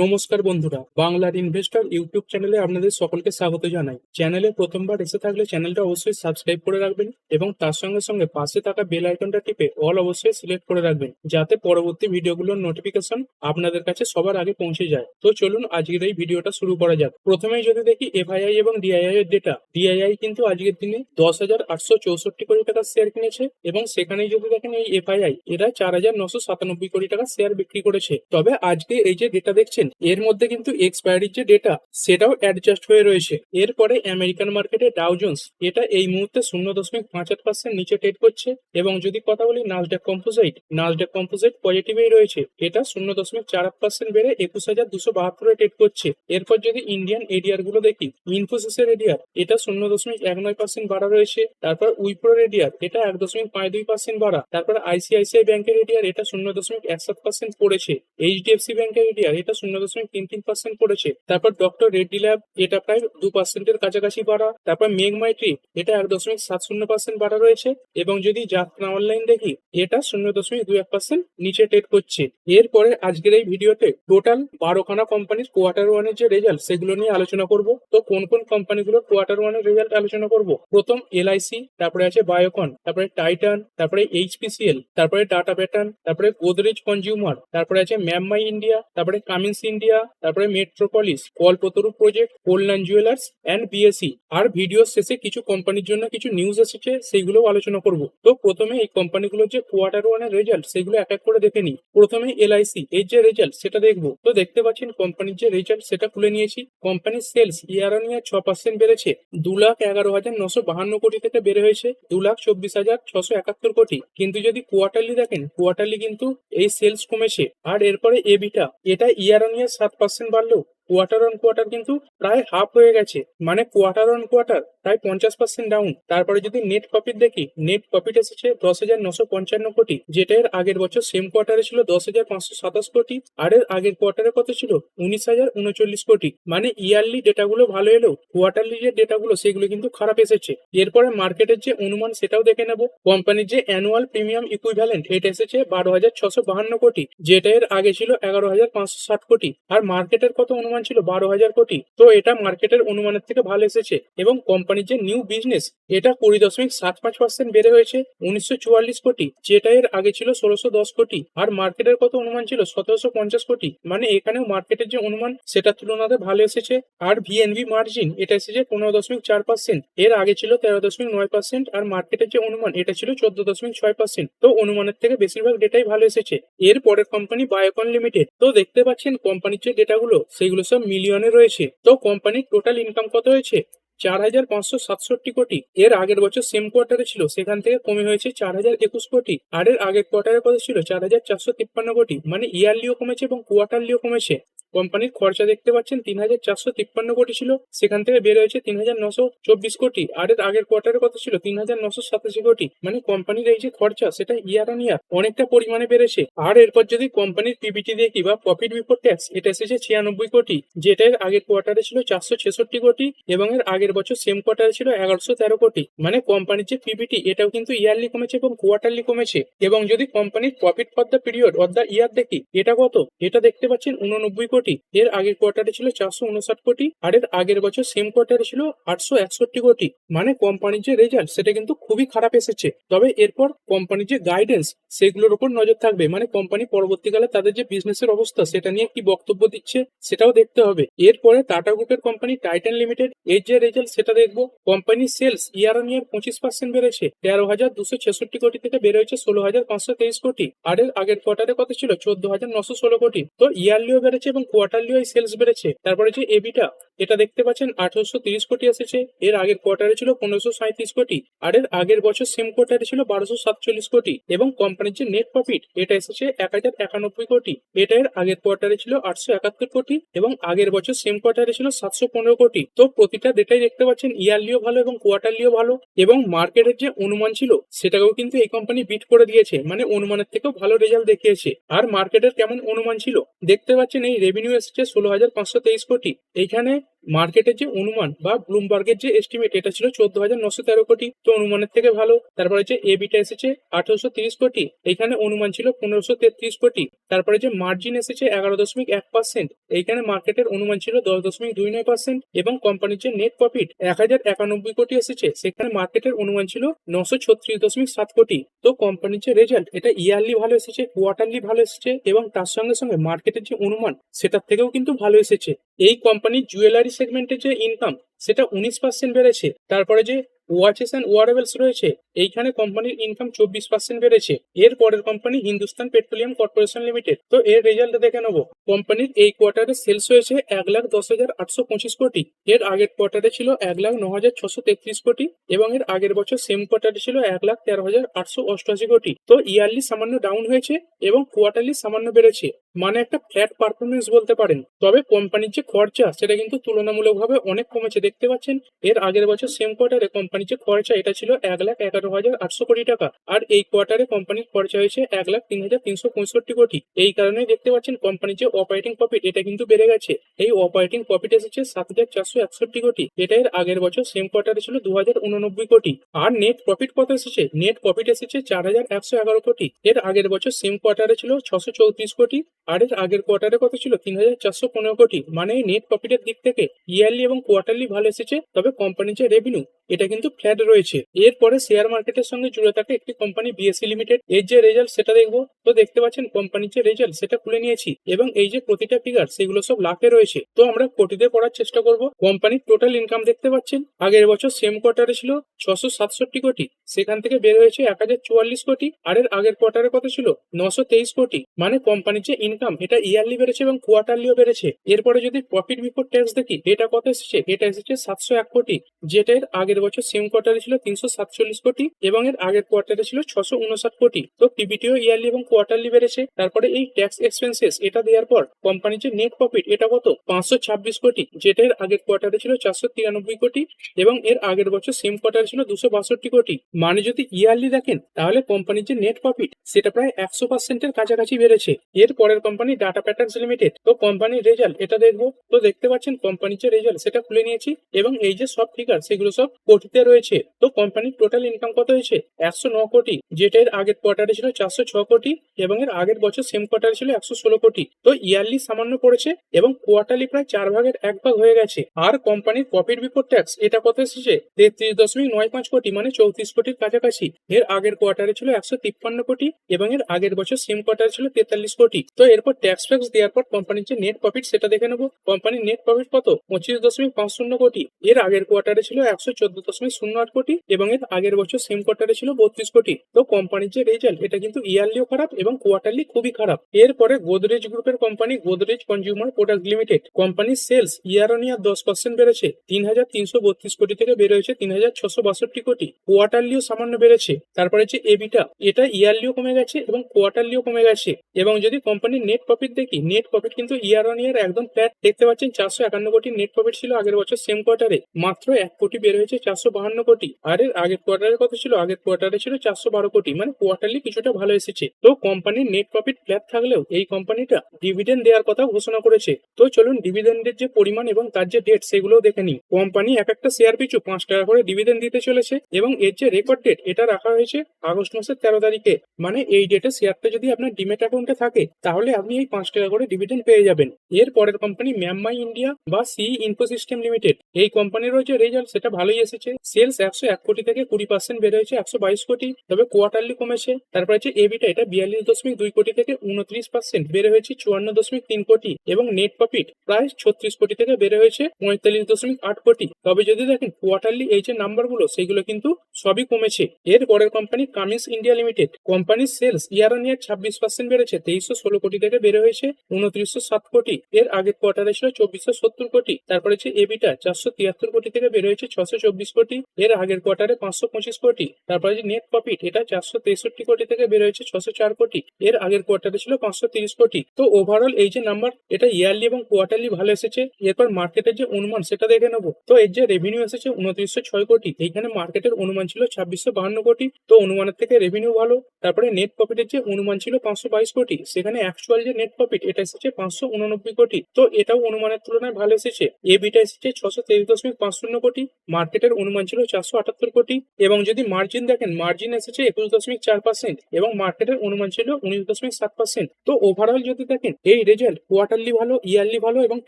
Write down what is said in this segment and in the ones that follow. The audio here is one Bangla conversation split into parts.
নমস্কার বন্ধুরা, বাংলার ইনভেস্টর ইউটিউব চ্যানেলে আপনাদের সকলকে স্বাগত জানাই। চ্যানেলে প্রথমবার এসে থাকলে চ্যানেলটা অবশ্যই সাবস্ক্রাইব করে রাখবেন এবং তার সঙ্গে সঙ্গে পাশে থাকা বেল আইকনটা টিপে অল অবশ্যই সিলেক্ট করে রাখবেন, যাতে পরবর্তী ভিডিওগুলোর নোটিফিকেশন আপনাদের কাছে সবার আগে পৌঁছে যায়। তো চলুন আজকের এই ভিডিওটা শুরু করা যাক। প্রথমেই যদি দেখি এফআইআই এবং ডিআইআই এর ডেটা ডিআইআই কিন্তু আজকের দিনে দশ হাজার আটশো চৌষট্টি কোটি টাকার শেয়ার কিনেছে এবং সেখানেই যদি দেখেন এই এফআইআই এরা চার হাজার নশো সাতানব্বই কোটি টাকার শেয়ার বিক্রি করেছে। তবে আজকে এই যে ডেটা দেখছেন এর মধ্যে কিন্তু এক্সপায়ারির যে ডেটা সেটাও অ্যাডজাস্ট হয়ে রয়েছে। এরপরে আমেরিকান মার্কেটে ডাউ জোন্স এটা এই মুহূর্তে শূন্য দশমিক পাঁচ আট পার্সেন্ট নিচে ট্রেড করছে এবং যদি কথা বলি নাজডাক কম্পোজাইট নাজডাক কম্পোজাইট পজিটিভেই রয়েছে। এটা শূন্য দশমিক চার আট পার্সেন্ট বেড়ে একুশ হাজার দুশো বাহাত্তরে ট্রেড করছে। এরপর যদি ইন্ডিয়ান এডিআরগুলো দেখি ইনফোসিসের এডিআর এটা শূন্য দশমিক এক নয় পার্সেন্ট বাড়া রয়েছে। তারপর উইপ্রোর এডিআর এটা এক দশমিক পাঁচ দুই পার্সেন্ট বাড়া। তারপর আইসিআইসিআই ব্যাংকের এডিয়ার এটা শূন্য দশমিক এক সাত পার্সেন্ট পড়েছে। এইচডিএফসি ব্যাংকের এডিয়ার এটা শূন্য দশমিক তিন তিন পার্সেন্ট পড়েছে তারপর ডক্টর রেড্ডি ল্যাব এটা প্রায় দু পার্সেন্টের কাছাকাছি বাড়া। তারপর মেঘমাইট্রি এটা এক দশমিক সাত শূন্য পার্সেন্ট বাড়া রয়েছে। এবং যদি যাত্রা অনলাইন দেখি, এটা শূন্য দশমিক দুই এক পার্সেন্ট নিচে ট্রেড করছে। এরপরে আজকের এই ভিডিওতে টোটাল বারোখানা কোম্পানির কোয়ার্টার ওয়ানের যে রেজাল্ট সেগুলো নিয়ে আলোচনা করব। তো কোন কোন কোম্পানিগুলোর কোয়ার্টার ওয়ানের রেজাল্ট আলোচনা করব? প্রথম এলআইসি তারপরে আছে বায়োকন তারপরে টাইটান তারপরে এইচপিসিএল তারপরে টাটা প্যাটার্ন তারপরে গোদরেজ কনজিউমার তারপরে আছে ম্যামমাই ইন্ডিয়া তারপরে কামিন্স ইন্ডিয়া তারপরে Metropolis Kalpataru project Kalyan jewellers and BSC R video শেষে কিছু কোম্পানির জন্য কিছু নিউজ এসেছে সেইগুলো আলোচনা করব। তো প্রথমে এই কোম্পানিগুলোর যে কোয়ার্টার ওয়ানের রেজাল্ট সেগুলো এক এক করে দেখে নিই। প্রথমে এলআইসি এর যে রেজাল্ট সেটা দেখব। তো দেখতে পাচ্ছেন কোম্পানির যে রেজাল্ট সেটা খুলে নিয়েছি। কোম্পানির সেলস ইয়ার অন ইয়ার ছ পার্সেন্ট বেড়েছে। দু লাখ এগারো হাজার নশো বাহান্ন কোটি থেকে বেড়ে হয়েছে। দু লাখ চব্বিশ হাজার ছশো একাত্তর কোটি। কিন্তু যদি কোয়ার্টারলি দেখেন কোয়ার্টারলি কিন্তু এই সেলস কমেছে। আর এরপরে এবিটা এটা ইয়ার ইয়ার সাত পার্সেন্ট বাড়লেও কোয়ার্টার অন কোয়ার্টার কিন্তু প্রায় হাফ হয়ে গেছে। মানে কোয়ার্টার অন কোয়ার্টার প্রায় পঞ্চাশ পার্সেন্ট ডাউন তারপরে যদি নেট প্রফিট দেখি নেট প্রফিট এসেছে দশ হাজার নশো পঞ্চান্ন কোটি, যেটা এর আগের বছর সেম কোয়ার্টারে ছিল দশ হাজার পাঁচশো সাতাশ কোটি, আর এর আগের কোয়ার্টারে কত ছিল? উনিশ হাজার উনচল্লিশ কোটি। মানে ইয়ারলি ডেটাগুলো ভালো এলেও কোয়ার্টারলি যে ডেটাগুলো সেগুলো কিন্তু খারাপ এসেছে। এরপরে মার্কেটের যে অনুমান, সেটাও দেখে নেব। কোম্পানির যে অ্যানুয়াল প্রিমিয়াম ইকুইভ্যালেন্ট এটা এসেছে বারো হাজার ছশো বাহান্ন কোটি, যেটা এর আগে ছিল এগারো হাজার পাঁচশো ষাট কোটি। আর মার্কেটের কত অনুমান ছিল বারো হাজার কোটি। তো এটা মার্কেটের অনুমানের থেকে ভালো এসেছে এবং কোম্পানির যে নিউ বিজনেস এটা কুড়ি দশমিক সাত পাঁচ পার্সেন্ট বেড়ে হয়েছে উনিশশো চুয়াল্লিশ কোটি, যেটা এর আগে ছিল ষোলোশো দশ কোটি। আর মার্কেটের কত অনুমান ছিল? সতেরোশো পঞ্চাশ কোটি। মানে এখানেও মার্কেটের যে অনুমান, সেটার তুলনাতে ভালো এসেছে। আর ভিএনভি মার্জিন এটা এসেছে পনেরো দশমিক চার পার্সেন্ট এর আগে ছিল তেরো দশমিক নয় পার্সেন্ট আর মার্কেটের যে অনুমান, এটা ছিল চোদ্দ দশমিক ছয় পার্সেন্ট তো অনুমানের থেকে বেশিরভাগ ডেটাই ভালো এসেছে। এর পরের কোম্পানি বায়োকন লিমিটেড তো দেখতে পাচ্ছেন কোম্পানির যে ডেটাগুলো সেগুলো মিলিয়নে রয়েছে। তো কোম্পানির টোটাল ইনকাম কত হয়েছে? চার হাজার পাঁচশো সাতষট্টি কোটি। এর আগের বছর সেম কোয়ার্টারে ছিল, সেখান থেকে কমে হয়েছে চার হাজার একুশ কোটি। আর এর আগের কোয়ার্টারে কত ছিল চার হাজার চারশো তিপ্পান্ন কোটি। মানে ইয়ারলিও কমেছে এবং কোয়ার্টারলিও কমেছে। কোম্পানির খরচা দেখতে পাচ্ছেন তিন হাজার চারশো তিপ্পান্ন কোটি ছিল, সেখান থেকে বের হয়েছে তিন হাজার নশো চব্বিশ কোটি। আর এর আগের কোয়ার্টারের কত ছিল তিন হাজার নশো সাতাশি কোটি। মানে কোম্পানির এই যে খরচা, সেটা ইয়ার অন ইয়ার অনেকটা পরিমাণে বেড়েছে। আর এরপর যদি কোম্পানির পিবিটি দেখি বা প্রফিট বিফোর ট্যাক্স এটা এসেছে ছিয়ানব্বই কোটি। যেটা এর আগের কোয়ার্টারে ছিল চারশো ছেষট্টি কোটি এবং এর আগের বছর সেম কোয়ার্টারে ছিল এগারোশো তেরো কোটি। মানে কোম্পানির যে পিবিটি এটাও কিন্তু ইয়ারলি কমেছে এবং কোয়ার্টারলি কমেছে। এবং যদি কোম্পানির profit for the period or the year দেখি, এটা কত? এটা দেখতে পাচ্ছেন উননব্বই কোটি। এর আগের কোয়ার্টারে ছিল চারশো উনষাট কোটি, আর এর আগের বছর সেম কোয়ার্টারে ছিল আটশো একষট্টি কোটি। মানে কোম্পানির যে রেজাল্ট সেটা কিন্তু খুবই খারাপ এসেছে। তবে এরপর কোম্পানির যে গাইডেন্স সেগুলোর উপর নজর থাকবে। মানে কোম্পানি পরবর্তীকালে তাদের যে বিজনেসের অবস্থা, সেটা নিয়ে কি বক্তব্য দিচ্ছে, সেটাও দেখতে হবে। এরপরে টাটা গ্রুপের কোম্পানি টাইটান লিমিটেড এর যে রেজাল্ট সেটা দেখব। কোম্পানির সেলস ইয়ার অন ইয়ার পঁচিশ পার্সেন্ট বেড়েছে, তেরো হাজার দুশো ছেষট্টি কোটি থেকে বেড়ে হয়েছে ষোলো হাজার পাঁচশো তেইশ কোটি। আর এর আগের কোয়ার্টারে কত ছিল? চোদ্দ হাজার নশো ষোলো কোটি। তো ইয়ারলিও বেড়েছে এবং কোয়ার্টারলিও সেলস বেড়েছে। তারপরে যে এবিটা এটা দেখতে পাচ্ছেন আঠারোশো তিরিশ কোটি এসেছে। এর আগের কোয়ার্টারে ছিল পনেরোশো সাঁত্রিশ কোটি। আর এর আগের বছর সেম কোয়ার্টারে ছিল বারোশো সাতচল্লিশ কোটি। এবং কোম্পানির যে নেট প্রফিট এটা এসেছে এক হাজার একানব্বই কোটি। এটা এর আগের কোয়ার্টারে ছিল আটশো একাত্তর কোটি এবং আগের বছর সেম কোয়ার্টারে ছিল সাতশো পনেরো কোটি। তো প্রতিটা ডেটাই দেখতে পাচ্ছেন ইয়ারলিও ভালো এবং কোয়ার্টারলিও ভালো এবং মার্কেটের যে অনুমান ছিল, সেটাকেও কিন্তু এই কোম্পানি বিট করে দিয়েছে। মানে অনুমানের থেকেও ভালো রেজাল্ট দেখিয়েছে। আর মার্কেটের কেমন অনুমান ছিল? দেখতে পাচ্ছেন এই রেভিনিউ এসেছে ষোলো হাজার পাঁচশো তেইশ কোটি। এইখানে মার্কেটের যে অনুমান বা ব্লুমবার্গের যে এস্টিমেট এটা ছিল চোদ্দ হাজার নশো তেরো কোটি। তো অনুমানের থেকে ভালো। তারপরে যে এবিটা এসেছে আঠারোশো তিরিশ কোটি। এখানে অনুমান ছিল পনেরোশো তেত্রিশ কোটি। তারপরে যে মার্জিন এসেছে এগারো দশমিক এক পার্সেন্ট এইখানে মার্কেটের অনুমান ছিল দশ দশমিক দুই নয় পার্সেন্ট এবং কোম্পানির যে নেট প্রফিট এক হাজার একানব্বই কোটি এসেছে। সেখানে মার্কেটের অনুমান ছিল নশো ছত্রিশ দশমিক সাত কোটি। তো কোম্পানির যে রেজাল্ট এটা ইয়ারলি ভালো এসেছে কোয়ার্টারলি ভালো এসেছে এবং তার সঙ্গে সঙ্গে মার্কেটের যে অনুমান, সেটার থেকেও কিন্তু ভালো এসেছে। এই কোম্পানির জুয়েলারি সেগমেন্টের যে ইনকাম সেটা উনিশ পার্সেন্ট বেড়েছে। তারপরে যে ওয়াচেস অ্যান্ড ওয়ারেবলস রয়েছে? এইখানে কোম্পানির ইনকাম চব্বিশ পার্সেন্ট বেড়েছে। এর পরের company Hindustan petroleum corporation limited তো এর রেজাল্ট দেখে নেব। কোম্পানির এই কোয়ার্টারে সেলস হয়েছে এক লাখ দশ হাজার আটশো পঁচিশ কোটি। এর আগের কোয়ার্টারে ছিল এক লাখ ন হাজার ছশো তেত্রিশ কোটি এবং এর আগের বছর সেম কোয়ার্টারে ছিল এক লাখ তেরো হাজার আটশো অষ্টআশি কোটি। তো ইয়ারলি সামান্য ডাউন হয়েছে এবং কোয়ার্টারলি সামান্য বেড়েছে। মানে একটা ফ্ল্যাট পারফরমেন্স বলতে পারেন। তবে কোম্পানির যে খরচা, সেটা কিন্তু তুলনামূলকভাবে অনেক কমেছে। দেখতে পাচ্ছেন, এর আগের বছর সেম কোয়ার্টারে কোম্পানির যে খরচা এটা ছিল এক লাখ এগারো হাজার আটশো কোটি টাকা। আর এই কোয়ার্টারে কোম্পানির খরচা হয়েছে এক লাখ তিন হাজার তিনশো পঁয়ষট্টি কোটি। এই কারণে দেখতে পাচ্ছেন কোম্পানির যে অপারেটিং প্রফিট এটা কিন্তু বেড়ে গেছে। এই অপারেটিং প্রফিট এসেছে সাত হাজার চারশো একষট্টি কোটি। এটা এর আগের বছর সেম কোয়ার্টারে ছিল দু হাজার উননব্বই কোটি। আর নেট প্রফিট কত এসেছে? নেট প্রফিট এসেছে চার হাজার একশো এগারো কোটি। এর আগের বছর সেম কোয়ার্টারে ছিল ছশো চৌত্রিশ কোটি। আর এর আগের কোয়ার্টারে কত ছিল? তিন হাজার চারশো পনেরো কোটি। মানে নেট প্রফিটের দিক থেকে ইয়ারলি এবং কোয়ার্টারলি ভালো এসেছে। তবে কোম্পানির যে রেভিনিউ এটা কিন্তু ফ্ল্যাট রয়েছে। এরপরে শেয়ার মার্কেটের সঙ্গে জুড়ে থাকে একটি কোম্পানি বিএসসি লিমিটেড এর যে রেজাল্ট সেটা দেখব। তো দেখতে পাচ্ছেন কোম্পানির যে রেজাল্ট সেটা খুলে নিয়েছি এবং এই যে প্রতিটা ফিগার সেগুলো সব লাখে রয়েছে। তো আমরা কোটিতে পড়ার চেষ্টা করব। কোম্পানির টোটাল ইনকাম দেখতে পাচ্ছেন। আগের বছর সেম কোয়ার্টারে ছিল ছশো সাতষট্টি কোটি। সেখান থেকে বের হয়েছে এক হাজার চুয়াল্লিশ কোটি আর এর আগের কোয়ার্টারে কত ছিল নশো তেইশ কোটি। মানে কোম্পানির যে ইনকাম এটা ইয়ারলি বেড়েছে এবং কোয়ার্টারলিও বেড়েছে। এরপরে যদি প্রফিট বিফোর ট্যাক্স দেখি এটা কত এসেছে? এটা এসেছে সাতশো এক কোটি। যেটা এর আগের বছর সেম কোয়ার্টারে ছিল তিনশো সাতচল্লিশ কোটি এবং এর আগের কোয়ার্টারে ছিল ছশো উনষাট কোটি। তো পিবিটিও ইয়ারলি এবং কোয়ার্টারলি বেড়েছে। তারপরে এই ট্যাক্স এক্সপেন্সেস, এটা দেওয়ার পর কোম্পানির যে নেট প্রফিট, এটা কত? পাঁচশো ছাব্বিশ কোটি, যেটা এর আগের কোয়ার্টারে ছিল চারশো তিরানব্বই কোটি এবং এর আগের বছর সেম কোয়ার্টারে ছিল দুশো বাষট্টি কোটি। মানে যদি ইয়ারলি দেখেন, তাহলে কোম্পানির যে নেট প্রফিট, সেটা প্রায় একশো পার্সেন্টের কাছাকাছি বেড়েছে। এর পরের কোম্পানি ডাটা প্যাটার্নস লিমিটেড তো কোম্পানির রেজাল্ট, এটা দেখব। তো দেখতে পাচ্ছেন, কোম্পানির যে রেজাল্ট, সেটা খুলে নিয়েছি এবং এই যে সব ফিগার সেগুলো সব কোটিতে রয়েছে? তো কোম্পানির টোটাল ইনকাম কত হয়েছে? একশো ন কোটি। যেটা এর আগের কোয়ার্টারে ছিল চারশো ছ কোটি এবং এর আগের বছর সেম কোয়ার্টারে ছিল একশো ষোলো কোটি। তো ইয়ারলি সামান্য পড়েছে এবং কোয়ার্টারলি প্রায় চার ভাগের এক ভাগ হয়ে গেছে। আর কোম্পানির প্রফিট বিফোর ট্যাক্স এটা কত এসেছে? তেত্রিশ দশমিক নয় পাঁচ কোটি মানে চৌত্রিশ কোটির কাছাকাছি। এর আগের কোয়ার্টারে ছিল একশো তিপ্পান্ন কোটি এবং এর আগের বছর সেম কোয়ার্টারে ছিল তেতাল্লিশ কোটি। তো এরপর ট্যাক্স ফ্যাক্স দেওয়ার পর কোম্পানির যে নেট প্রফিট সেটা দেখে নেব। কোম্পানির নেট প্রফিট কত? পঁচিশ দশমিক পাঁচ শূন্য কোটি। এর আগের কোয়ার্টারে ছিল একশো চোদ্দ দশমিক শূন্য আট কোটি এবং এর আগের বছর সেম কোয়ার্টারে ছিল বত্রিশ কোটি। তো কোম্পানির যে রেজাল্ট এটা কিন্তু ইয়ারলিও খারাপ এবং কোয়ার্টারলি খুবই খারাপ। এরপরে গোদরেজ গ্রুপের company Godrej consumer product limited কোম্পানির সেলস ইয়ার অন ইয়ার দশ পার্সেন্ট বেড়েছে। তিন হাজার তিনশো বত্রিশ কোটি থেকে বেড়ে হয়েছে তিন হাজার ছশো বাষট্টি কোটি। কোয়ার্টারলিও সামান্য বেড়েছে। তারপরে যে এবিটা এটা ইয়ারলিও কমে গেছে এবং কোয়ার্টারলিও কমে গেছে। এবং যদি কোম্পানির নেট প্রফিট দেখি নেট প্রফিট কিন্তু ইয়ার অন ইয়ার একদম ফ্ল্যাট দেখতে পাচ্ছেন, চারশো একান্ন কোটি নেট প্রফিট ছিল আগের বছর সেম কোয়ার্টারে মাত্র এক কোটি বের হয়েছে চারশো বাহান্ন কোটি। আর এর আগের কোয়ার্টারের কত ছিল, আগের কোয়ার্টারে ছিল চারশো বারো কোটি। মানে কোয়ার্টারলি কিছুটা ভালো এসেছে। তো কোম্পানির নেট প্রফিট ফ্ল্যাট থাকলেও এই কোম্পানিটা ডিভিডেন্ড দেওয়ার কথা ঘোষণা করেছে। তো চলুন ডিভিডেন্ডের যে পরিমাণ এবং তার যে ডেট সেগুলো দেখে নিই। কোম্পানি এক একটা শেয়ার পিছু পাঁচ টাকা করে ডিভিডেন্ড দিতে চলেছে এবং এর যে রেকর্ড ডেট এটা রাখা হয়েছে আগস্ট মাসের তেরো তারিখে। মানে এই ডেটে শেয়ারটা যদি আপনার ডিমেট অ্যাকাউন্টে থাকে, তাহলে আপনি এই পাঁচ টাকা করে ডিভিডেন্ড পেয়ে যাবেন। এর পরের কোম্পানি ম্যামমাই ইন্ডিয়া বা সি ইনফোসিস্টেম লিমিটেড এই কোম্পানিরও যে রেজাল্ট সেটা ভালোই এসেছে। সেলস একশো এক কোটি থেকে কুড়ি পার্সেন্ট বেড়ে হয়েছে, একশো বাইশ কোটি। তবে কোয়ার্টারলি কমেছে। তারপরে হচ্ছে এবিটা এটা বিয়াল্লিশ দশমিক দুই কোটি থেকে উনত্রিশ পার্সেন্ট বেড়ে হয়েছে, চুয়ান্ন দশমিক তিন কোটি। এবং নেট প্রফিট প্রায় ছত্রিশ কোটি থেকে বেড়ে হয়েছে, পঁয়তাল্লিশ দশমিক আট কোটি। তবে যদি দেখেন কোয়ার্টারলি এই যে নাম্বারগুলো সেগুলো কিন্তু সবই কমেছে। এর পরের কোম্পানি কামিন্স ইন্ডিয়া লিমিটেড কোম্পানির সেলস ইয়ার অন ইয়ার ছাব্বিশ পার্সেন্ট বেড়েছে, তেইশশো ষোলো কোটি থেকে বেড়ে হয়েছে, উনত্রিশশো সাত কোটি। এর আগের কোয়ার্টারে ছিল চব্বিশশো সত্তর কোটি। তারপরে হচ্ছে এবিটা চারশো তিয়াত্তর কোটি থেকে বেড়ে হয়েছে ছশো চব্বিশ কোটি। এর আগের কোয়ার্টারে পাঁচশো পঁচিশ কোটি, তারপরে যে নেট প্রফিট এটা চারশো তেষট্টি কোটি থেকে বের হয়েছে ছশো চার কোটি। এর আগের কোয়ার্টারে ছিল পাঁচশো তিরিশ কোটি। তো ওভারঅল এই যে নাম্বার এটা ইয়ারলি এবং কোয়ার্টারলি ভালো এসেছে। এরপর মার্কেটের যে অনুমান, সেটা দেখে নেব। তো এর যে রেভিনিউ এসেছে উনত্রিশশো ছয় কোটি। এইখানে মার্কেটের অনুমান ছিল ছাব্বিশশো বাহান্ন কোটি। তো অনুমানের থেকে রেভিনিউ ভালো। তারপরে নেট প্রফিটের যে অনুমান ছিল পাঁচশো বাইশ কোটি। সেখানে প্রিন্সিপাল যে নেট প্রফিট এটা এসেছে পাঁচশো উননব্বই কোটি। তো এটাও অনুমানের তুলনায় ভালো এসেছে। এবিটা এসেছে ছশো তেইশ দশমিক পাঁচ শূন্য কোটি। মার্কেটের অনুমান ছিল চারশো আটাত্তর কোটি এবং যদি মার্জিন দেখেন মার্জিন এসেছে একুশ দশমিক চার পার্সেন্ট এবং মার্কেটের অনুমান ছিল উনিশ দশমিক সাত পার্সেন্ট তো ওভারঅল যদি দেখেন, এই রেজাল্ট কোয়ার্টারলি ভালো ইয়ারলি ভালো এবং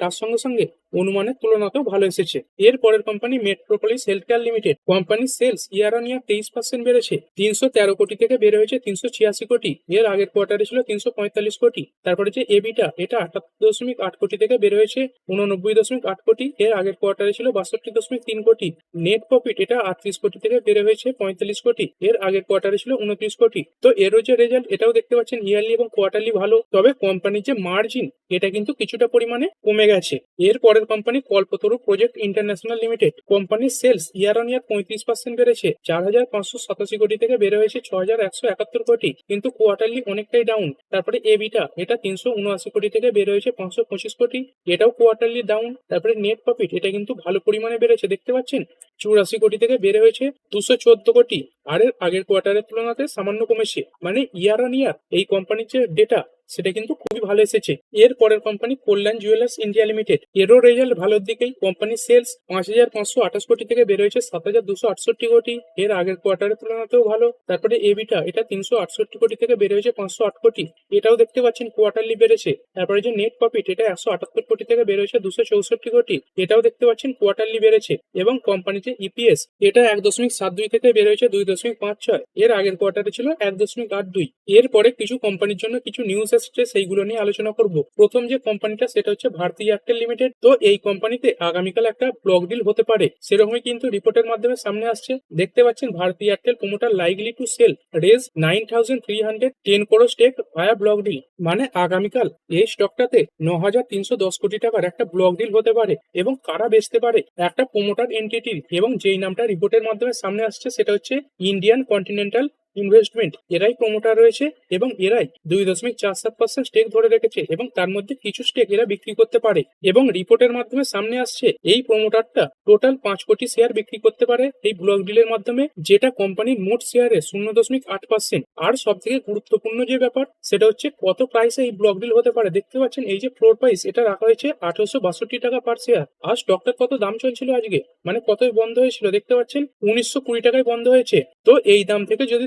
তার সঙ্গে সঙ্গে অনুমানের তুলনাতেও ভালো এসেছে। এর পরের company Metropolis health care limited কোম্পানির সেলস ইয়ার অন ইয়ার তেইশ পার্সেন্ট বেড়েছে। তিনশো তেরো কোটি থেকে বেড়ে হয়েছে তিনশো ছিয়াশি কোটি। এর আগের কোয়ার্টারে ছিল তিনশো পঁয়তাল্লিশ কোটি। তারপরে যে এবিটা এটা আটাত্তর দশমিক আট কোটি থেকে বেড়ে হয়েছে উননব্বই দশমিক আট কোটি। এর আগের কোয়ার্টারে ছিল বাষট্টি দশমিক তিন কোটি। নেট প্রফিট এটা আটত্রিশ কোটি থেকে বেড়ে হয়েছে পঁয়তাল্লিশ কোটি। এর আগের কোয়ার্টারে ছিল উনত্রিশ কোটি। তো এরও যে রেজাল্ট এটাও দেখতে পাচ্ছেন ইয়ারলি এবং কোয়ার্টারলি ভালো। তবে কোম্পানির যে মার্জিন এটা কিন্তু কিছুটা পরিমাণে কমে গেছে। এর পরের company Kalpataru project international limited কোম্পানির সেলস ইয়ার অন ইয়ার পঁয়ত্রিশ পার্সেন্ট বেড়েছে। চার হাজার পাঁচশো সাতাশি কোটি থেকে বেড়ে হয়েছে ছ হাজার একশো একাত্তর কোটি। কিন্তু কোয়ার্টারলি অনেকটাই ডাউন তারপরে এবিটা এটা তিনশো উনআশি কোটি থেকে বেড়ে হয়েছে পাঁচশো পঁচিশ কোটি। এটাও কোয়ার্টারলি ডাউন তারপরে নেট প্রফিট এটা কিন্তু ভালো পরিমাণে বেড়েছে। দেখতে পাচ্ছেন? চুরাশি কোটি থেকে বেড়ে হয়েছে দুশো চোদ্দ কোটি। আর এর আগের কোয়ার্টারের তুলনাতে সামান্য কমেছে। মানে ইয়ার অন ইয়ার এই কোম্পানির যে ডেটা সেটা কিন্তু খুবই ভালো এসেছে। এর পরের company Kalyan jewellers India limited এরও রেজাল্ট ভালোর দিকেই। কোম্পানির সেলস পাঁচ হাজার পাঁচশো আঠাশ কোটি থেকে বের হয়েছে সাত হাজার দুশো আটষট্টি কোটি। এর আগের কোয়ার্টারের তুলনাতেও ভালো। তারপরে এবিটা এটা তিনশো আটষট্টি কোটি থেকে বের হয়েছে পাঁচশো আট কোটি। এটাও দেখতে পাচ্ছেন কোয়ার্টারলি বেড়েছে। তারপরে যে নেট প্রফিট এটা একশো আটাত্তর কোটি থেকে বের হয়েছে দুশো চৌষট্টি কোটি। এটাও দেখতে পাচ্ছেন কোয়ার্টারলি বেড়েছে। এবং কোম্পানির যে ইপিএস এটা এক দশমিক সাত দুই থেকে বের হয়েছে দুই দশমিক পাঁচ ছয়। এর আগের কোয়ার্টারে ছিল এক দশমিক আট দুই। এরপরে কিছু কোম্পানির জন্য কিছু নিউজ এসেছে সেইগুলো নিয়ে আলোচনা করব। প্রথম যে কোম্পানিটা সেটা হচ্ছে ভারতী এয়ারটেল লিমিটেড তো এই কোম্পানিতে আগামীকাল একটা ব্লক ডিল হতে পারে। সেরকমই কিন্তু রিপোর্টের মাধ্যমে সামনে আসছে। দেখতে পাচ্ছেন Bharti Airtel promoter likely to sell raise nine thousand three hundred ten crore stake via block deal মানে আগামীকাল এই স্টকটাতে ন হাজার তিনশো দশ কোটি টাকার একটা ব্লক ডিল হতে পারে এবং কারা বেচতে পারে একটা প্রমোটার এন্টিটির এবং যেই নামটা রিপোর্টের মাধ্যমে সামনে আসছে, সেটা হচ্ছে ইন্ডিয়ান কন্টিনেন্টাল ইনভেস্টমেন্ট এরাই প্রমোটার রয়েছে এবং এরাই দুই দশমিক চার সাত পার্সেন্ট স্টেক ধরে রেখেছে এবং তার মধ্যে কিছু স্টেক এরা বিক্রি করতে পারে এবং রিপোর্টের মাধ্যমে সামনে আসছে এই প্রমোটারটা টোটাল পাঁচ কোটি শেয়ার বিক্রি করতে পারে এই ব্লক ডিলের মাধ্যমে, যেটা কোম্পানির মোট শেয়ারে শূন্য দশমিক আট পার্সেন্ট আর সব থেকে গুরুত্বপূর্ণ যে ব্যাপার, সেটা হচ্ছে কত প্রাইসে এই ব্লক ডিল হতে পারে। দেখতে পাচ্ছেন এই যে ফ্লোর প্রাইস এটা রাখা হয়েছে আঠারোশো বাষট্টি টাকা পার শেয়ার আর স্টকটার কত দাম চলছিল আজকে? মানে কতই বন্ধ হয়েছিল? দেখতে পাচ্ছেন, উনিশশো কুড়ি টাকায় বন্ধ হয়েছে। তো এই দাম থেকে যদি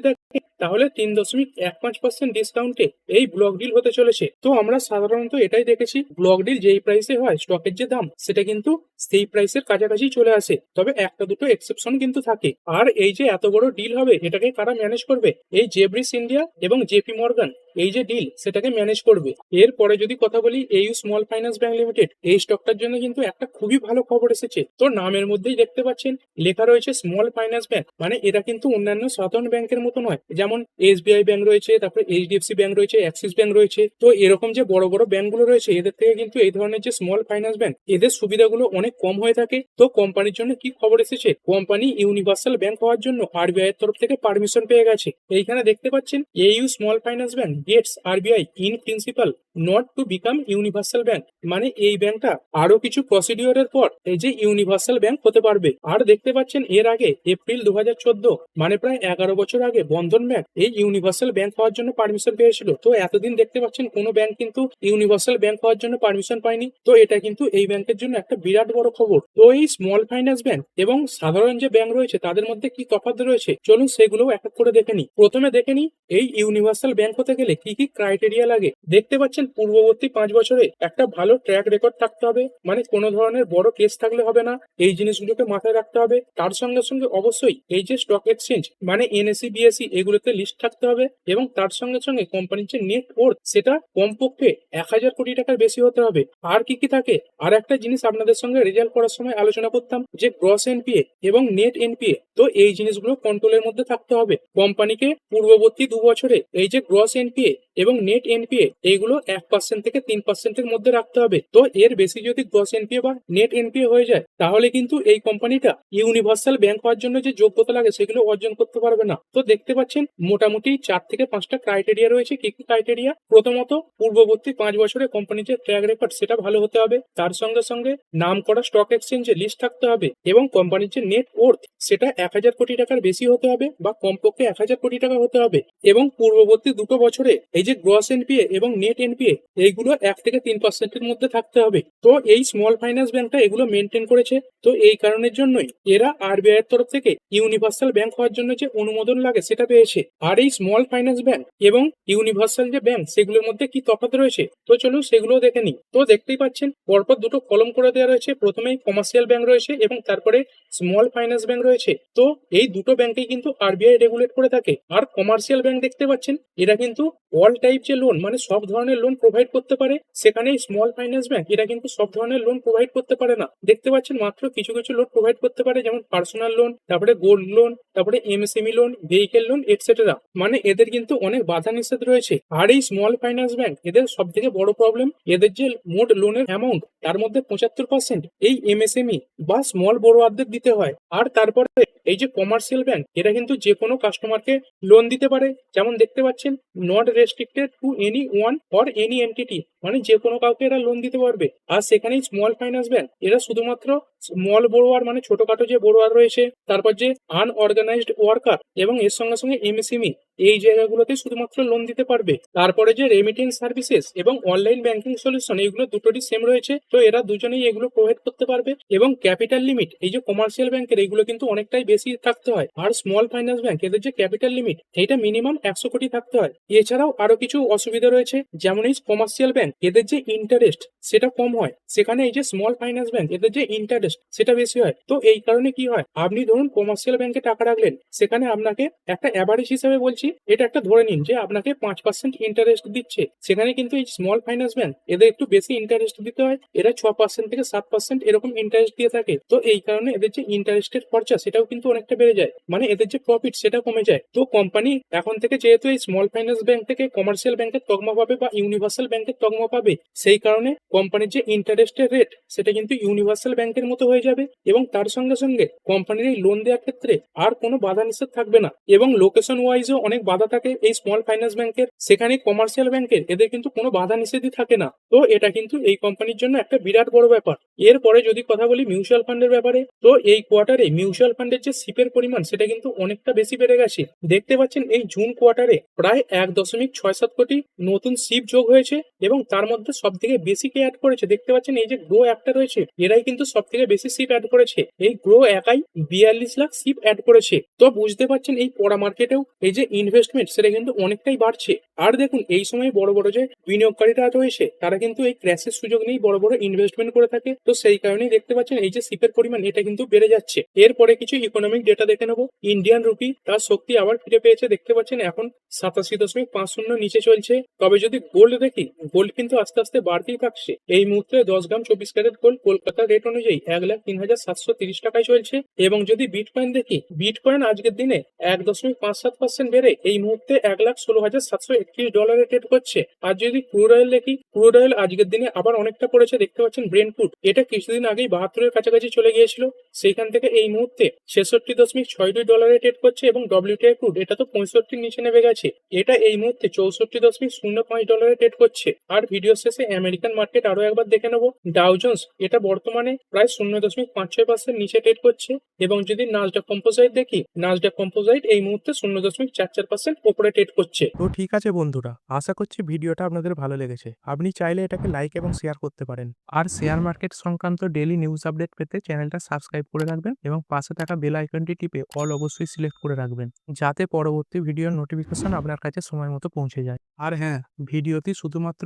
তাহলে তিন দশমিক এক পাঁচ পার্সেন্ট ডিসকাউন্টে এই ব্লক ডিল হতে চলেছে। তো আমরা সাধারণত এটাই দেখেছি ব্লক ডিল যেই প্রাইসে হয় স্টকের যে দাম, সেটা কিন্তু সেই প্রাইসের কাছাকাছি চলে আসে। তবে একটা দুটো এক্সেপশন কিন্তু থাকে। আর এই যে এত বড় ডিল হবে, এটাকে কারা ম্যানেজ করবে? এই জেব্রিস ইন্ডিয়া এবং জেপি মর্গান এই যে ডিল সেটাকে ম্যানেজ করবে। এরপরে যদি কথা বলি AU small finance bank limited এই স্টকটার জন্য কিন্তু একটা খুবই ভালো খবর এসেছে। তো নামের মধ্যেই দেখতে পাচ্ছেন, লেখা রয়েছে স্মল ফাইন্যান্স ব্যাংক মানে এরা কিন্তু অন্যান্য সাধারণ ব্যাংকের মতো নয়। যেমন এসবিআই ব্যাংক রয়েছে, তারপরে এইচডিএফসি ব্যাংক রয়েছে অ্যাক্সিস ব্যাংক রয়েছে। তো এরকম যে বড় বড় ব্যাংকগুলো রয়েছে, এদের থেকে কিন্তু এই ধরনের যে স্মল ফাইন্যান্স ব্যাংক এদের সুবিধাগুলো অনেক কম হয়ে থাকে। তো কোম্পানির জন্য কি খবর এসেছে? কোম্পানি ইউনিভার্সাল ব্যাংক হওয়ার জন্য আরবিআই এর তরফ থেকে পারমিশন পেয়ে গেছে। এইখানে দেখতে পাচ্ছেন AU small finance bank gets RBI in principal not to become universal bank মানে এই ব্যাংকটা আরও কিছু প্রসিডিওরের পর এই যে ইউনিভার্সাল ব্যাংক হতে পারবে। আর দেখতে পাচ্ছেন এর আগে এপ্রিল দুহাজার চোদ্দ মানে প্রায় এগারো বছর আগে বন্ধন ব্যাংক এই ইউনিভার্সাল ব্যাংক হওয়ার জন্য পারমিশন পেয়েছিল। তো এতদিন দেখতে পাচ্ছেন কোনো ব্যাংক কিন্তু ইউনিভার্সাল ব্যাংক হওয়ার জন্য পারমিশন পায়নি। তো এটা কিন্তু এই ব্যাংকের জন্য একটা বিরাট বড় খবর। তো এই স্মল ফাইন্যান্স ব্যাংক এবং সাধারণ যে ব্যাংক রয়েছে, তাদের মধ্যে কি তফাৎ রয়েছে? চলুন সেগুলো এক এক করে দেখে নিই। প্রথমে দেখে নিই, এই ইউনিভার্সাল ব্যাংক হতে গেলে কি কি ক্রাইটেরিয়া লাগে? দেখতে পাচ্ছেন পূর্ববর্তী পাঁচ বছরে একটা ভালো ট্র্যাক রেকর্ড থাকতে হবে। মানে কোনো ধরনের বড় কেস থাকলে হবে না। এই জিনিসগুলোকে মাথায় রাখতে হবে। তার সঙ্গে সঙ্গে অবশ্যই এই যে স্টক এক্সচেঞ্জ মানে এনএসি বিএসসি এগুলোতে লিস্ট থাকতে হবে এবং তার সঙ্গে সঙ্গে কোম্পানির যে নেট ওর্থ সেটা কমপক্ষে এক হাজার কোটি টাকার বেশি হতে হবে। আর কি কি থাকে? আর একটা জিনিস আপনাদের সঙ্গে রেজাল্ট করার সময় আলোচনা করতাম, যে গ্রস এনপিএ এবং নেট এনপিএ তো এই জিনিসগুলো কন্ট্রোলের মধ্যে থাকতে হবে। কোম্পানিকে পূর্ববর্তী দু বছরে এই যে গ্রস এনপিএ এবং নেট এনপিএ এইগুলো এক পার্সেন্ট থেকে তিন পার্সেন্টের মধ্যে রাখতে হবে। তো এর বেশি যদি গ্রস এনপিএ বা নেট এনপিএ হয়ে যায়, তাহলে কিন্তু এই কোম্পানিটা ইউনিভার্সাল ব্যাংক হওয়ার জন্য যে যোগ্যতা লাগে, সেগুলো অর্জন করতে পারবে না। তো দেখতে পাচ্ছেন, মোটামুটি চার থেকে পাঁচটা ক্রাইটেরিয়া রয়েছে। কি কি ক্রাইটেরিয়া প্রথমত, পূর্ববর্তী পাঁচ বছরে কোম্পানির যে ট্র্যাক রেকর্ড সেটা ভালো হতে হবে। তার সঙ্গে সঙ্গে নাম করা স্টক এক্সচেঞ্জে লিস্ট থাকতে হবে এবং কোম্পানির যে নেট ওর্থ সেটা এক হাজার কোটি টাকার বেশি হতে হবে বা কমপক্ষে এক হাজার কোটি টাকা হতে হবে। এবং পূর্ববর্তী দুটো বছরে এই যে গ্রস এনপিএ এবং নেট এনপিএ এইগুলো এক থেকে তিন পার্সেন্টের মধ্যে থাকতে হবে। তো এই স্মল ফাইন্যান্স ব্যাংকটা এগুলো মেনটেন করেছে। তো এই কারণের জন্যই এরা আরবিআই এর তরফ থেকে ইউনিভার্সাল ব্যাংক হওয়ার জন্য যে অনুমোদন লাগে সেটা পেয়েছে। আর এই স্মল ফাইন্যান্স ব্যাংক এবং ইউনিভার্সাল যে ব্যাংক সেগুলোর মধ্যে কি তফাৎ রয়েছে? তো চলুন সেগুলো দেখে নিই। তো দেখতেই পাচ্ছেন, পরপর দুটো কলম করে দেওয়া রয়েছে। প্রথমেই কমার্শিয়াল ব্যাংক রয়েছে এবং তারপরে স্মল ফাইন্যান্স ব্যাংক রয়েছে। তো এই দুটো ব্যাংকেই কিন্তু আরবিআই রেগুলেট করে থাকে। আর কমার্শিয়াল ব্যাংক দেখতে পাচ্ছেন, এরা কিন্তু অল টাইপ যে লোন মানে সব ধরনের লোন প্রোভাইড করতে পারে, সেখানে স্মল ফাইন্যান্স ব্যাংক এরা কিন্তু সব ধরনের লোন প্রোভাইড করতে পারে না। দেখতে পাচ্ছেন মাত্র কিছু কিছু লোন প্রোভাইড করতে পারে, যেমন পার্সোনাল লোন তারপরে গোল্ড লোন তারপরে MSME loan vehicle loan etcetera মানে এদের কিন্তু অনেক বাধা নিষেধ রয়েছে। আর এই স্মল ফাইন্যান্স ব্যাংক এদের সব থেকে বড় প্রবলেম এদের যে মোট লোনের অ্যামাউন্ট তার মধ্যে পঁচাত্তর পার্সেন্ট এই এমএসএমই বা স্মল বড়োয়ারদের দিতে হয়। আর তারপরে এই যে কমার্শিয়াল ব্যাংক এরা কিন্তু যে কোনো কাস্টমারকে লোন দিতে পারে। যেমন দেখতে পাচ্ছেন not to any one or any entity. মানে যে কোনো কাউকে এরা লোন দিতে পারবে। আর সেখানেই স্মল ফাইন্যান্স ব্যাংক এরা শুধুমাত্র স্মল বড়োয়ার মানে ছোটখাটো যে বড়োয়ার রয়েছে, তারপর যে আনঅর্গানাইজড ওয়ার্কার এবং এর সঙ্গে সঙ্গে এমএসএমই এই জায়গাগুলোতে শুধুমাত্র লোন দিতে পারবে। তারপরে যে রেমিটেন্স সার্ভিসেস এবং অনলাইন ব্যাংকিং সলিউশন এইগুলো দুটোরই সেম রয়েছে। তো এরা দুজনেই এগুলো প্রোভাইড করতে পারবে এবং ক্যাপিটাল লিমিট এই যে কমার্শিয়াল ব্যাংকের এগুলো কিন্তু অনেকটাই বেশি থাকতে হয়। আর স্মল ফাইন্যান্স ব্যাংক এদের যে ক্যাপিটাল লিমিট এটা মিনিমাম একশো কোটি থাকতে হয়। এছাড়াও আরও কিছু অসুবিধা রয়েছে, যেমন এই কমার্শিয়াল ব্যাংক এদের যে ইন্টারেস্ট সেটা কম হয়। সেখানে এই যে স্মল ফাইন্যান্স ব্যাংক এদের যে ইন্টারেস্ট সেটা বেশি হয়। তো এই কারণে কি হয়? আপনি ধরুন কমার্শিয়াল ব্যাংকে টাকা রাখলেন, সেখানে আপনাকে একটা অ্যাভারেজ হিসাবে বলছি, এটা একটা ধরে নিন যে আপনাকে পাঁচ পার্সেন্ট ইন্টারেস্ট দিচ্ছে। সেখানে কিন্তু এই স্মল ফাইন্যান্স ব্যাংক এদের একটু বেশি ইন্টারেস্ট দিতে হয়, এরা ছ পার্সেন্ট থেকে সাত পার্সেন্ট এরকম ইন্টারেস্ট দিয়ে থাকে। তো এই কারণে এদের যে ইন্টারেস্টের খরচা সেটাও কিন্তু অনেকটা বেড়ে যায়। মানে এদের যে প্রফিট সেটা কমে যায়। তো কোম্পানি এখন থেকে যেহেতু এই স্মল ফাইন্যান্স ব্যাংক থেকে কমার্শিয়াল ব্যাংকের তকমা পাবে বা ইউনিভার্সাল ব্যাংকের তকমা পাবে, সেই কারণে কোম্পানির যে ইন্টারেস্টের রেট সেটা কিন্তু ইউনিভার্সাল ব্যাংকের মতো হয়ে যাবে এবং তার সঙ্গে সঙ্গে কোম্পানির এই লোন দেওয়ার ক্ষেত্রে আর কোনো বাধা নিষেধ থাকবে না। এবং লোকেশন ওয়াইজও অনেক বাধা থাকে এই স্মল ফাইন্যান্স ব্যাংকের সেখানে কমার্শিয়াল ব্যাংকের এদের কিন্তু কোনো বাধা নিষেধই থাকে না। তো এটা কিন্তু এই কোম্পানির জন্য একটা বিরাট বড় ব্যাপার। এরপরে যদি কথা বলি মিউচুয়াল ফান্ডের ব্যাপারে, তো এই কোয়ার্টারে মিউচুয়াল ফান্ডের যে সিপের পরিমাণ, সেটা কিন্তু অনেকটা বেশি বেড়ে গেছে। দেখতে পাচ্ছেন এই জুন কোয়ার্টারে প্রায় এক দশমিক ছয় সাত কোটি নতুন সিপ যোগ হয়েছে এবং তার মধ্যে সব থেকে বেশি কে অ্যাড করেছে? দেখতে পাচ্ছেন এই যে গ্রো অ্যাপটা রয়েছে, এরাই কিন্তু সব থেকে বেশি সিপ অ্যাড করেছে। এই গ্রো একাই বিয়াল্লিশ লাখ সিপ অ্যাড করেছে। তো বুঝতে পারছেন এই পড়া মার্কেটেও এই যে ইনভেস্টমেন্ট সেটা কিন্তু অনেকটাই বাড়ছে। আর দেখুন, এই সময় বড় বড় যে বিনিয়োগকারীরা রয়েছে, তারা কিন্তু এই ক্র্যাশের সুযোগ নিয়ে বড় বড় ইনভেস্টমেন্ট করে থাকে। তো সেই কারণেই দেখতে পাচ্ছেন এই যে সিপের পরিমাণ, এটা কিন্তু বেড়ে যাচ্ছে। এরপরে কিছু ইকোনমিক ডেটা দেখে নেব। ইন্ডিয়ান রুপি তার শক্তি আবার ফিরে পেয়েছে, দেখতে পাচ্ছেন এখন সাতাশি দশমিক পাঁচ শূন্য নিচে চলছে। তবে যদি গোল্ড দেখি গোল্ড কিন্তু আস্তে আস্তে বাড়তেই থাকছে। এই মুহূর্তে দশ গ্রাম চব্বিশ ক্যারেট গোল্ড কলকাতার রেট অনুযায়ী এক লাখ তিন হাজার সাতশো তিরিশ টাকায় চলছে এবং যদি বিট কয়েন দেখি বিট কয়েন আজকের দিনে এক দশমিক পাঁচ সাত পার্সেন্ট বেড়ে এই মুহূর্তে এক লাখ ষোলো হাজার সাতশো একত্রিশ ডলারে ট্রেড করছে। আর যদি ক্রুড অয়েল দেখি ক্রুড অয়েল আজকের দিনে আবার অনেকটা পড়েছে, দেখতে পাচ্ছেন ব্রেন ফুড এটা কিছুদিন আগেই বাহাত্তরের কাছাকাছি চলে গিয়েছিল। সেইখান থেকে এই মুহূর্তে ছেষট্টি দশমিক ছয় দুই ডলারে ট্রেড করছে এবং ডব্লিউটিআই ক্রুড এটা তো পঁয়ষট্টির নিচে নেমে গেছে। এটা এই মুহূর্তে চৌষট্টি দশমিক শূন্য পাঁচ ডলারে ট্রেড করছে। আর ভিডিও শেষে আমেরিকান মার্কেট আরও একবার দেখে নেব। ডাউজন্স এটা বর্তমানে প্রায় শূন্য দশমিক পাঁচ ছয় পার্সেন্ট নিচে ট্রেড করছে এবং যদি নাজডাক কম্পোজাইট দেখি নাজডাক কম্পোজাইট এই মুহূর্তে শূন্য দশমিক চার চার পার্সেন্ট ওপরে ট্রেড করছে। তো ঠিক আছে বন্ধুরা, আশা করছি ভিডিওটা আপনাদের ভালো লেগেছে। আপনি চাইলে এটাকে লাইক এবং শেয়ার করতে পারেন। আর শেয়ার মার্কেট সংক্রান্ত ডেলি নিউজ আপডেট পেতে চ্যানেলটা সাবস্ক্রাইব করে রাখবেন এবং পাশে থাকা বেল আইকনটি টিপে অল অবশ্যই সিলেক্ট করে রাখবেন, যাতে পরবর্তী ভিডিওর নোটিফিকেশন আপনার কাছে সময় মতো পৌঁছে যায়। আর হ্যাঁ ভিডিওটি শুধুমাত্র